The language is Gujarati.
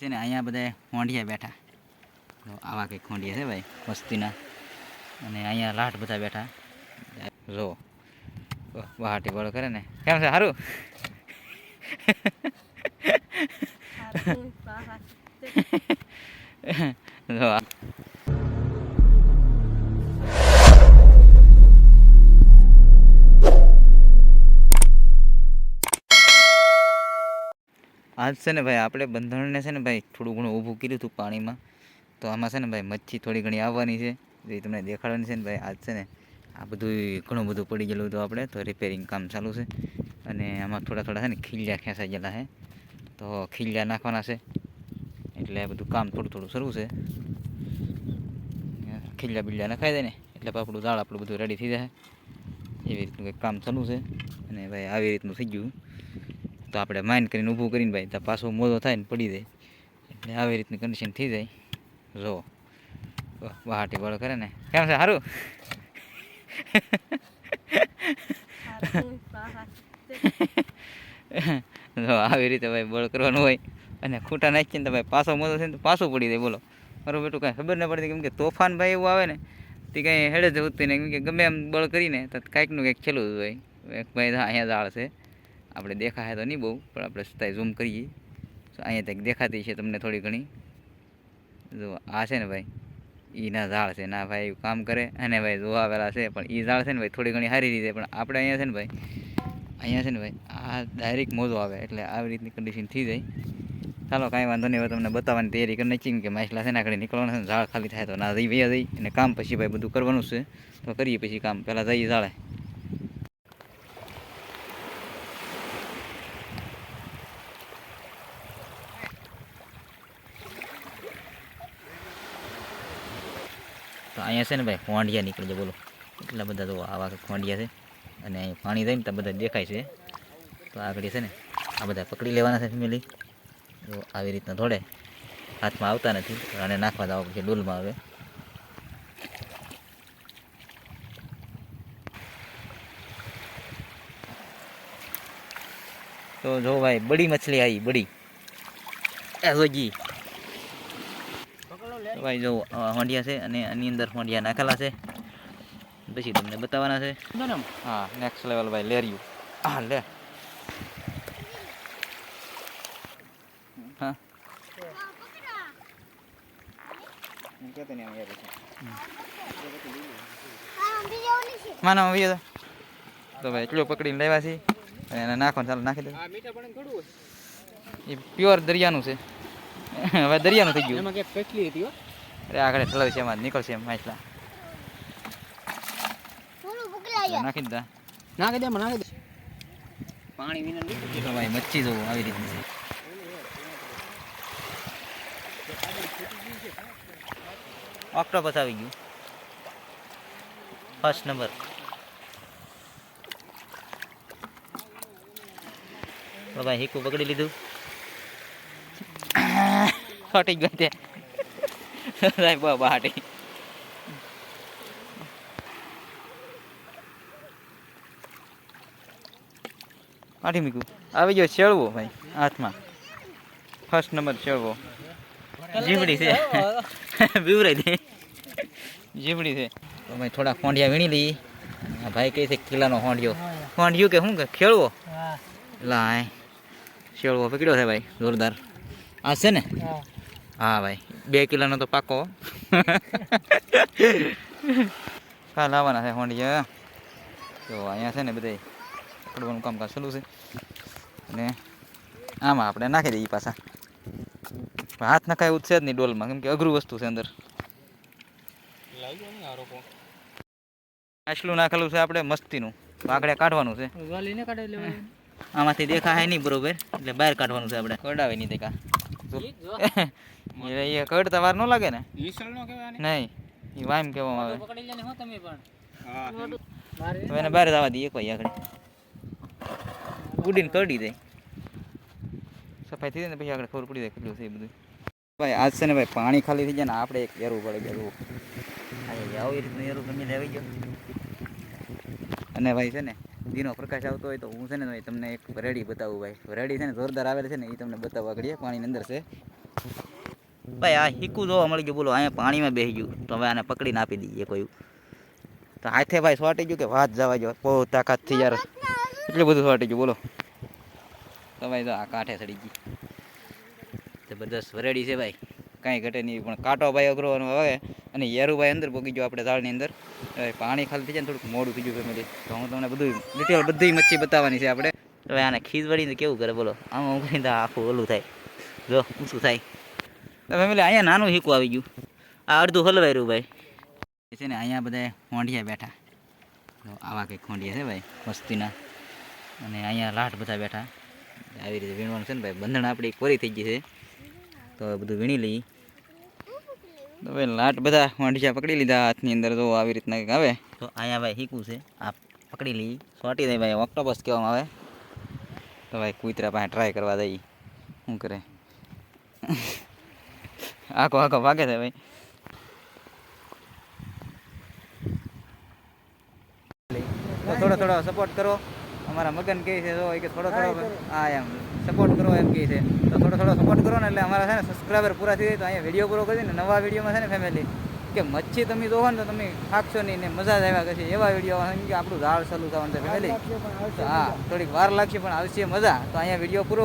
છે ને અહીંયા બધા ખોંડિયા બેઠા. આવા કંઈક હોંડિયા છે ભાઈ, વસ્તીના. અને અહીંયા લાટ બધા બેઠા. જો બહાટી બળ કરે ને. કેમ છે સારું આજ છે ને ભાઈ આપણે બંધારણને છે ને ભાઈ થોડું ઘણું ઊભું કર્યું હતું પાણીમાં. તો આમાં છે ને ભાઈ મચ્છી થોડી ઘણી આવવાની છે. એ તમને દેખાડવાની છે ને ભાઈ આજ છે ને આ બધું ઘણું બધું પડી ગયેલું હતું આપણે. તો રિપેરિંગ કામ ચાલુ છે. અને આમાં થોડા થોડા છે ને ખીલ્યા ખેંચાઈ ગયેલા છે. તો ખીલ્યા નાખવાના છે. એટલે આ બધું કામ થોડું થોડું શરૂ છે. ખીલ્યા બિલ્યા નખાઈ દે ને. એટલે આપણું દાળ આપણું બધું રેડી થઈ જાય. એવી રીતનું કંઈક કામ ચાલુ છે. અને ભાઈ આવી રીતનું થઈ ગયું. તો આપણે માઇન કરીને ઊભું કરીને ભાઈ, તો પાછો મોદો થાય ને પડી જાય. એટલે આવી રીતની કન્ડિશન થઈ જાય. જો બહાટી બળ કરે ને. કેમ છે સારું જો, આવી રીતે ભાઈ બળ કરવાનું હોય અને ખૂટા નાખીને તો ભાઈ પાછો મોદો થઈને તો પાછું પડી જાય, બોલો. મારું બેટું કાંઈ ખબર ન પડતી, કેમ કે તોફાન ભાઈ એવું આવે ને, તે કાંઈ હેડે જ ઉતરી ને કેમ કે ગમે એમ બળ કરીને, તો કાંઈકનું કંઈક જ હોય. એક ભાઈ અહીંયા જાળ છે. આપણે દેખાય તો નહીં બહુ, પણ આપણે છતાંય ઝૂમ કરીએ. તો અહીંયા કંઈક દેખાતી છે તમને થોડી ઘણી. જો આ છે ને ભાઈ એના ઝાડ છે. ના ભાઈ કામ કરે. અને ભાઈ જોવા આવેલા છે, પણ એ ઝાડ છે ને ભાઈ થોડી ઘણી સારી રીતે, પણ આપણે અહીંયા છે ને ભાઈ, અહીંયા છે ને ભાઈ, આ ડાયરેક્ટ મોજો આવે, એટલે આવી રીતની કન્ડિશન થઈ જાય. ચાલો, કાંઈ વાંધો નહીં, હવે તમને બતાવવાની તૈયારી કરી નાખી કે માછલા છે ને આગળ નીકળવાના છે ઝાડ ખાલી થાય તો ના જઈ વૈયા જઈ અને કામ પછી ભાઈ બધું કરવાનું છે. તો કરીએ પછી કામ. પહેલાં જઈએ ઝાડે. તો અહીંયા છે ને ભાઈ, ખોંડિયા નીકળી જાય બોલો. એટલા બધા તો આવા ખોંડિયા છે. અને અહીં પાણી જાય ને તો બધા દેખાય છે. તો આગળ છે ને, આ બધા પકડી લેવાના છે ફેમિલી તો આવી રીતના થોડે હાથમાં આવતા નથી અને નાખવા દાવ પછી ડોલમાં આવે તો જો ભાઈ, બડી મછલી આવી, બડી. એ તો ભાઈ જો હોંડિયા છે અને આની અંદર હોંડિયા નાખેલા છે. પછી તમને બતાવવાના છે. હા નેક્સ્ટ લેવલ ભાઈ લેર્યું હા લે. હા. માનો વીએ તો. ભાઈ એટલું પકડીને લેવા છે. અને એને નાખવાનું ચાલો નાખી દે એ પ્યોર દરિયાનું છે. હવે દરિયાનું થઈ ગયું. એમાં કેટલી હતી હો. અરે આગળ ઠલવ છે એમાં નીકળશે એમ માછલા નાખી દીધા નાખી દે નાખી દે. પાણી વિના ભાઈ મચ્છી જવું આવી રીતની છે. ઓક્ટોપસ આવી ગયું. First number. ભાઈ હીકું પકડી લીધું. ફટી ગયો તે સાહેબ બહાટી. કાઢી મૂક્યું આવી ગયો શેળવો ભાઈ હાથમાં. ફર્સ્ટ નંબર શેળવો જીવડી છે. બીવરાઈ દે. જીવડી છે. તો ભાઈ થોડા ખોંડિયા વીણી લઈ. આ ભાઈ કહે છે કિલ્લાનો હોંડિયો. હોંડિયો કે શું કે? ખેડવો લાય. શેળવો પકડ્યો છે ભાઈ જોરદાર. આ છે ને? હા ભાઈ. બે કિલોનો તો પાકો. કાલ આવવાના છે હોંડિયા. તો અહીંયા છે ને બધા પકડવાનું કામકાજ ચાલુ છે. અને આમાં આપણે નાખી દઈએ પાછા. હાથ નખાય એવું જ છે જ નહીં ડોલમાં કેમ કે અઘરું વસ્તુ છે અંદર. આટલું નાખેલું છે આપણે મસ્તીનું. આગળ કાઢવાનું છે. વાલીને કાઢે લેવા આમાંથી દેખાય નહીં બરોબર એટલે બહાર કાઢવાનું છે આપણે. કડાવે નહીં દેખા એ કડ વાર નો લાગે ને? ઈસળ નો કહેવાય નહીં એ વાઈમ કેવો આવે. પકડી લેને હો તમે પણ. હવે એને બહાર જવા દઈએ કોઈ આગળ. ગુડીને કરડી દે. સફાઈ થઈ જાય ને પછી આગળ ખબર પડી જાય કેટલું છે બધું. ભાઈ આજ છે ને ભાઈ પાણી ખાલી થઈ જાય ને આપણે એક એરું પડે ગયું આવી રીતનું એરું ગમે આવી ગયો. અને ભાઈ છે ને દીનો પ્રકાશ આવતો હોય તો હું છે ને ભાઈ તમને એક રેડી બતાવું ભાઈ. રેડી છે ને જોરદાર આવેલ છે ને એ તમને બતાવવા ઘડીએ પાણીની અંદર છે. ભાઈ, આ હીકું જોવા મળી ગયું બોલો, અહીંયા પાણીમાં બેસી ગયું. તો હવે આને પકડીને આપી દઈએ કોઈ. તો હાથે ભાઈ સોટી ગયું કે વાત જવા જો બહુ તાકાતથી યાર. એટલું બધું સોટી ગયું, બોલો. તો ભાઈ તો આ કાંઠે સડી ગઈ. જબરદસ્ત વરેડી છે ભાઈ. કાંઈ ઘટે નહીં પણ કાંટો ભાઈ અઘરો આવે અને યારુભાઈ અંદર પોગી ગયો આપણે ઝાડની અંદર. પાણી ખાલી થઈ જાય થોડુંક મોડું થઈ ગયું ફેમિલી તો હું તમને બધું ડિટેલ બધી મચ્છી બતાવવાની છે આપણે. હવે આને ખીજ વળીને કેવું કરે બોલો? આમ કરીને આખું ઓલું થાય. જો, ઊંચું થાય. તો ફેમિલી અહીંયા નાનું હીકું આવી ગયું. આ અડધું હલવાઈ રહ્યું ભાઈ. છે ને અહીંયા બધા હોંડિયા બેઠા. આવા કંઈક ખોંડિયા છે ભાઈ, મસ્તીના. અને અહીંયા લાઠ બધા બેઠા. આવી રીતે વીણવાનું છે ને ભાઈ. બંધણ આપણી કોરી થઈ ગઈ છે. તો બધું વીણી લઈએ. તો ભાઈ લાટ બધા વાંઢિયા પકડી લીધા હાથની અંદર જો આવી રીતના કંઈક આવે. તો અહીંયા ભાઈ હીકું છે, આ પકડી લઈએ સોટી દઈએ ભાઈ, ઓક્ટોપસ કહેવામાં આવે. તો ભાઈ કૂતરા પાસે ટ્રાય કરવા દઈએ શું કરે? આખો આખો ભાગે છે ભાઈ. તો થોડો થોડો સપોર્ટ કરો. અમારા મગન કહે છે તો એ કે થોડો થોડો હા એમ. સપોર્ટ કરો એમ કહે છે. તો થોડો થોડો સપોર્ટ કરો ને એટલે અમારા છે ને સબસ્ક્રાઈબર પૂરા થઈ જાય તો અહીંયા વીડિયો પૂરો કરી ને નવા વિડીયોમાં છે ને ફેમિલી કે મચ્છી તમે જોવો ને તો તમે ખાકશો નહીં ને મજા જ આવ્યા કરશે. એવા વીડિયો કે આપણું ઝાડ ચાલુ થવાનું છે ફેમિલી હા થોડીક વાર લાગશે પણ આવશે મજા. તો અહીંયા વીડિયો પૂરો